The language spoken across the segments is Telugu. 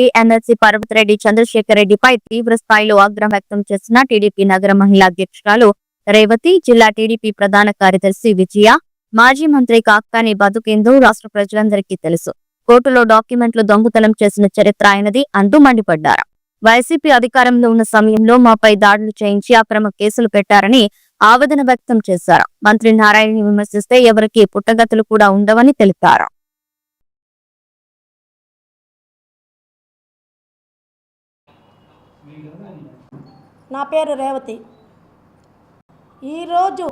రెడ్డి ఎమ్మెల్సీ పర్వత్ రెడ్డి చంద్రశేఖర్ రెడ్డిపై తీవ్ర స్థాయిలో ఆగ్రహం వ్యక్తం చేసిన టీడీపీ నగర మహిళా అధ్యక్షురాలు రేవతి జిల్లా టీడీపీ ప్రధాన కార్యదర్శి విజయ మాజీ మంత్రి కాక్కాని బతుకేందు రాష్ట్ర ప్రజలందరికీ తెలుసు. కోర్టులో డాక్యుమెంట్లు దొంగతనం చేసిన చరిత్ర ఆయనది అంటూ మండిపడ్డారు. వైసీపీ అధికారంలో ఉన్న సమయంలో మాపై దాడులు చేయించి అక్రమ కేసులు పెట్టారని ఆవేదన వ్యక్తం చేశారు. మంత్రి నారాయణని విమర్శిస్తే ఎవరికి పుట్టగతులు కూడా ఉండవని తెలిపారు. నా పేరు రేవతి. ఈరోజు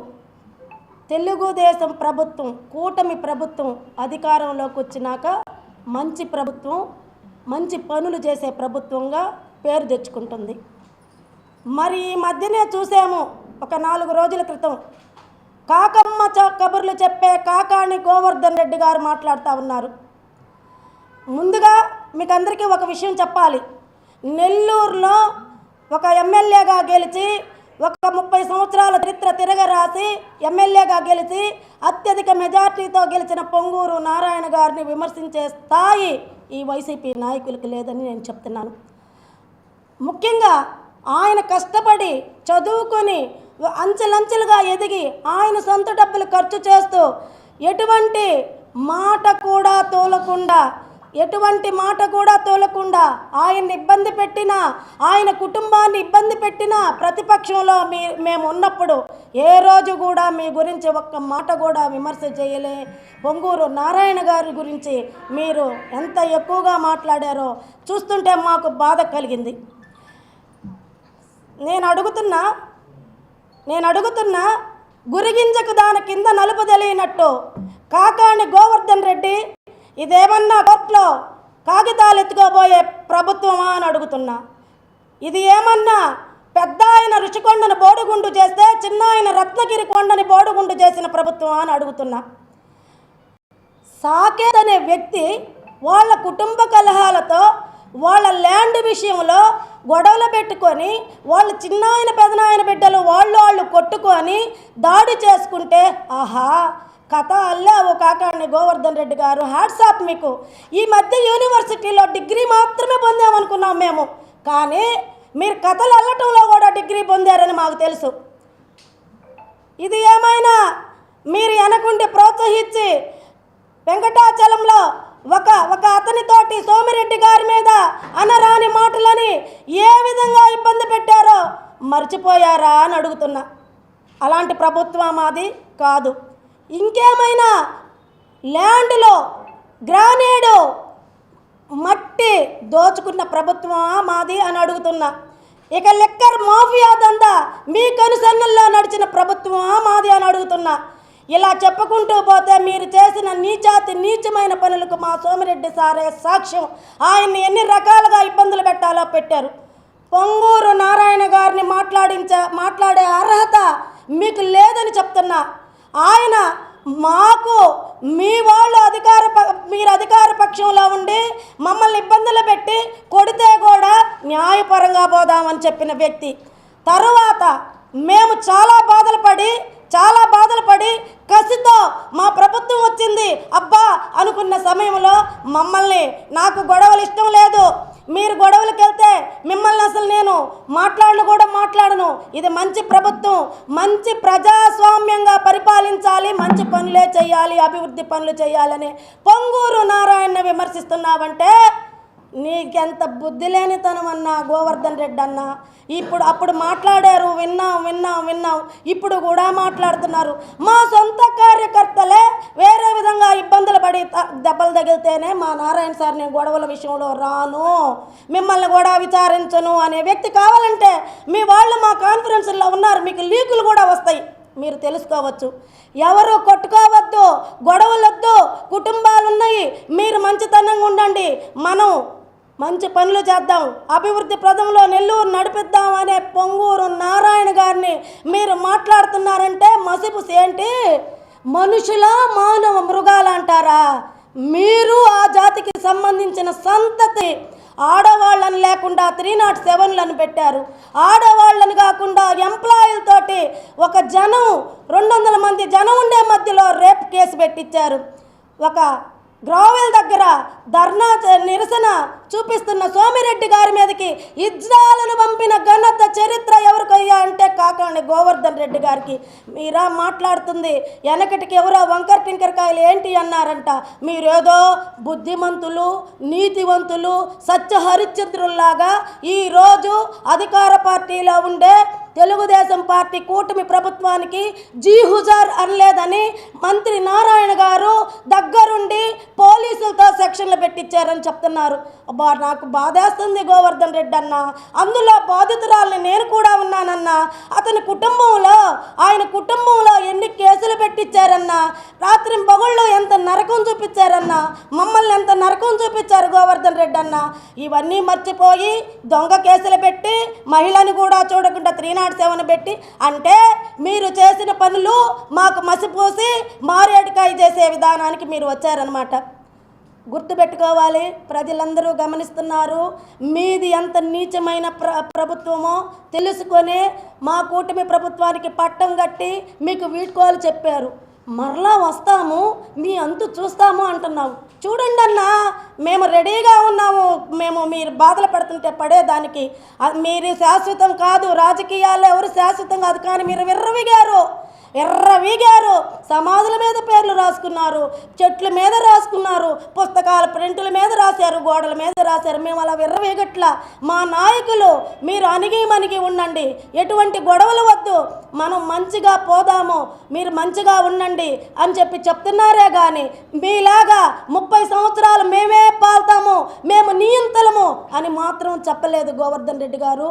తెలుగుదేశం ప్రభుత్వం కూటమి ప్రభుత్వం అధికారంలోకి వచ్చినాక మంచి ప్రభుత్వం మంచి పనులు చేసే ప్రభుత్వంగా పేరు తెచ్చుకుంటుంది. మరి ఈ మధ్యనే చూసాము ఒక నాలుగు రోజుల క్రితం కాకమ్మ కబుర్లు చెప్పే కాకాణి గోవర్ధన్ రెడ్డి గారు మాట్లాడుతూ ఉన్నారు. ముందుగా మీకు అందరికీ ఒక విషయం చెప్పాలి. నెల్లూరులో ఒక ఎమ్మెల్యేగా గెలిచి ఒక ముప్పై సంవత్సరాల చరిత్ర తిరగరాసి ఎమ్మెల్యేగా గెలిచి అత్యధిక మెజార్టీతో గెలిచిన పొంగూరు నారాయణ గారిని విమర్శించే స్థాయి ఈ వైసీపీ నాయకులకు లేదని నేను చెప్తున్నాను. ముఖ్యంగా ఆయన కష్టపడి చదువుకొని అంచెలంచెలుగా ఎదిగి ఆయన సొంత డబ్బులు ఖర్చు చేస్తూ ఎటువంటి మాట కూడా తోలకుండా ఎటువంటి మాట కూడా తోలకుండా ఆయన్ని ఇబ్బంది పెట్టినా ఆయన కుటుంబాన్ని ఇబ్బంది పెట్టినా ప్రతిపక్షంలో మీ మేము ఉన్నప్పుడు ఏ రోజు కూడా మీ గురించి ఒక్క మాట కూడా విమర్శ చేయలే. పొంగూరు నారాయణ గారి గురించి మీరు ఎంత ఎక్కువగా మాట్లాడారో చూస్తుంటే మాకు బాధ కలిగింది. నేను అడుగుతున్నా నేను అడుగుతున్నా గురిగింజకు దాని కింద నలుపు తెలియనట్టు కాకాణి గోవర్ధన్ రెడ్డి ఇదేమన్నా కోర్టులో కాగితాలు ఎత్తుకోబోయే ప్రభుత్వమా అని అడుగుతున్నా. ఇది ఏమన్నా పెద్ద ఆయన రుచికొండను బోడుగుండు చేస్తే చిన్న ఆయన రత్నగిరి కొండని బోడుగుండు చేసిన ప్రభుత్వమా అని అడుగుతున్నా. సాకేత్ అనే వ్యక్తి వాళ్ళ కుటుంబ కలహాలతో వాళ్ళ ల్యాండ్ విషయంలో గొడవలు పెట్టుకొని వాళ్ళ చిన్నాయన పెదనాయన బిడ్డలు వాళ్ళు వాళ్ళు కొట్టుకొని దాడి చేసుకుంటే ఆహా కథ అల్లే ఓ కాకాణి గోవర్ధన్ రెడ్డి గారు హ్యాట్సాప్ మీకు. ఈ మధ్య యూనివర్సిటీలో డిగ్రీ మాత్రమే పొందామనుకున్నాం మేము. కానీ మీరు కథలు అల్లటంలో కూడా డిగ్రీ పొందారని మాకు తెలుసు. ఇది ఏమైనా మీరు వెనకుండి ప్రోత్సహించి వెంకటాచలంలో ఒక ఒక అతనితోటి సోమిరెడ్డి గారి మీద అనరాని మాటలని ఏ విధంగా ఇబ్బంది పెట్టారో మర్చిపోయారా అని అడుగుతున్నా. అలాంటి ప్రభుత్వం మాది కాదు. ఇంకేమైనా? ల్యాండ్లో గ్రానేడు మట్టి దోచుకున్న ప్రభుత్వమా మాది అని అడుగుతున్నా. ఇక లెక్కర్ మాఫియా దందా మీ కనుసన్నల్లో నడిచిన ప్రభుత్వమా మాది అని అడుగుతున్నా. ఇలా చెప్పుకుంటూ పోతే మీరు చేసిన నీచాతి నీచమైన పనులకు మా సోమిరెడ్డి సారే సాక్ష్యం. ఆయన్ని ఎన్ని రకాలుగా ఇబ్బందులు పెట్టాలో పెట్టారు. పొంగూరు నారాయణ గారిని మాట్లాడించ మాట్లాడే అర్హత మీకు లేదని చెప్తున్నా. ఆయన మాకు మీ వాళ్ళు అధికార ప- మీరు అధికార పక్షంలో ఉండి మమ్మల్ని ఇబ్బందులు పెట్టి కొడితే కూడా న్యాయపరంగా పోదామని చెప్పిన వ్యక్తి. తరువాత మేము చాలా బాధలు పడి చాలా బాధలు పడి కసితో మా ప్రభుత్వం వచ్చింది. అబ్బా అనుకున్న సమయంలో మమ్మల్ని నాకు గొడవలు ఇష్టం లేదు. మీరు గొడవలకు వెళ్తే మిమ్మల్ని అసలు నేను మాట్లాడను కూడా మాట్లాడను. ఇది మంచి ప్రభుత్వం. మంచి ప్రజాస్వామ్యంగా పరిపాలించాలి. మంచి పనులే చేయాలి. అభివృద్ధి పనులు చేయాలని పొంగూరు నారాయణ విమర్శిస్తున్నావంటే నీకెంత బుద్ధి లేనితనం అన్నా గోవర్ధన్ రెడ్డి అన్న? ఇప్పుడు అప్పుడు మాట్లాడారు విన్నాం విన్నాం విన్నాం. ఇప్పుడు కూడా మాట్లాడుతున్నారు. మా సొంత కార్యకర్తలే వేరే విధంగా ఇబ్బందులు పడి దెబ్బలు తగిలితేనే మా నారాయణ సార్ నేను గొడవల విషయంలో రాను. మిమ్మల్ని కూడా విచారించను అనే వ్యక్తి కావాలంటే మీ వాళ్ళు మా కాన్ఫరెన్స్లో ఉన్నారు. మీకు లీకులు కూడా వస్తాయి. మీరు తెలుసుకోవచ్చు. ఎవరు కొట్టుకోవద్దు గొడవలొద్దు కుటుంబాలు ఉన్నాయి మీరు మంచితనంగా ఉండండి. మనం మంచి పనులు చేద్దాం. అభివృద్ధి ప్రదంలో నెల్లూరు నడిపిద్దాం అనే పొంగూరు నారాయణ గారిని మీరు మాట్లాడుతున్నారంటే మసిపుసి ఏంటి మనుషుల మానవ మృగాలు అంటారా మీరు ఆ జాతికి సంబంధించిన సంతతి ఆడవాళ్ళని లేకుండా త్రీ నాట్ సెవెన్లను పెట్టారు. ఆడవాళ్ళని కాకుండా ఎంప్లాయీలతోటి ఒక జనం రెండు వందల మంది జనం ఉండే మధ్యలో రేప్ కేసు పెట్టించారు ఒక గ్రోవెల్ దగ్గర ధర్నా నిరసన చూపిస్తున్న సోమిరెడ్డి గారి మీదకి ఇజ్రాలను పంపిన ఘనత చరిత్ర ఎవరికయ్యా అంటే కాకండి గోవర్ధన్ రెడ్డి గారికి. మీరా మాట్లాడుతుంది వెనకటికి ఎవరో వంకర్ టింకరకాయలు ఏంటి అన్నారంట. మీరేదో బుద్ధిమంతులు నీతివంతులు సత్య హరిశ్చంద్రుల్లాగా ఈరోజు అధికార పార్టీలో ఉండే తెలుగుదేశం పార్టీ కూటమి ప్రభుత్వానికి జీ హుజార్ అనలేదని మంత్రి నారాయణ గారు దగ్గరుండి పోలీసులతో సెక్షన్లు పెట్టించారని చెప్తున్నారు. బా నాకు బాధేస్తుంది గోవర్ధన్ రెడ్డి అన్న. అందులో బాధితురాలని నేను కూడా ఉన్నానన్న. అతని కుటుంబంలో ఆయన కుటుంబంలో ఎన్ని కేసులు పెట్టించారన్న రాత్రి పగుళ్ళు ఎంత నరకం చూపించారన్న. మమ్మల్ని ఎంత నరకం చూపించారు గోవర్ధన్ రెడ్డి అన్న. ఇవన్నీ మర్చిపోయి దొంగ కేసులు పెట్టి మహిళని కూడా చూడకుండా త్రీ నాట్ సెవెన్ పెట్టి అంటే మీరు చేసిన పనులు మాకు మసిపోసి మారేడుకాయ చేసే విధానానికి మీరు వచ్చారనమాట గుర్తుపెట్టుకోవాలి. ప్రజలందరూ గమనిస్తున్నారు. మీది ఎంత నీచమైన ప్ర ప్రభుత్వమో తెలుసుకొని మా కూటమి ప్రభుత్వానికి పట్టం కట్టి మీకు వీడ్కోలు చెప్పారు. మరలా వస్తాము మీ అంతు చూస్తాము అంటున్నావు. చూడండి అన్నా మేము రెడీగా ఉన్నాము మేము మీరు బాధలు పడుతుంటే పడేదానికి మీరు శాశ్వతం కాదు రాజకీయాల్లో ఎవరు శాశ్వతం కాదు కానీ మీరు విర్రవిగారు. ఎర్రవీగారు సమాధుల మీద పేర్లు రాసుకున్నారు చెట్ల మీద రాసుకున్నారు పుస్తకాల ప్రింటుల మీద రాశారు గోడల మీద రాశారు. మేము అలా విర్రవీగట్ల. మా నాయకులు మీరు అణిగి మణిగి ఉండండి. ఎటువంటి గొడవలు వద్దు. మనం మంచిగా పోదాము మీరు మంచిగా ఉండండి అని చెప్పి చెప్తున్నారే కానీ మీలాగా ముప్పై సంవత్సరాలు మేమే మేమే పాల్తాము మేము నియంతలము అని మాత్రం చెప్పలేదు గోవర్ధన్ రెడ్డి గారు.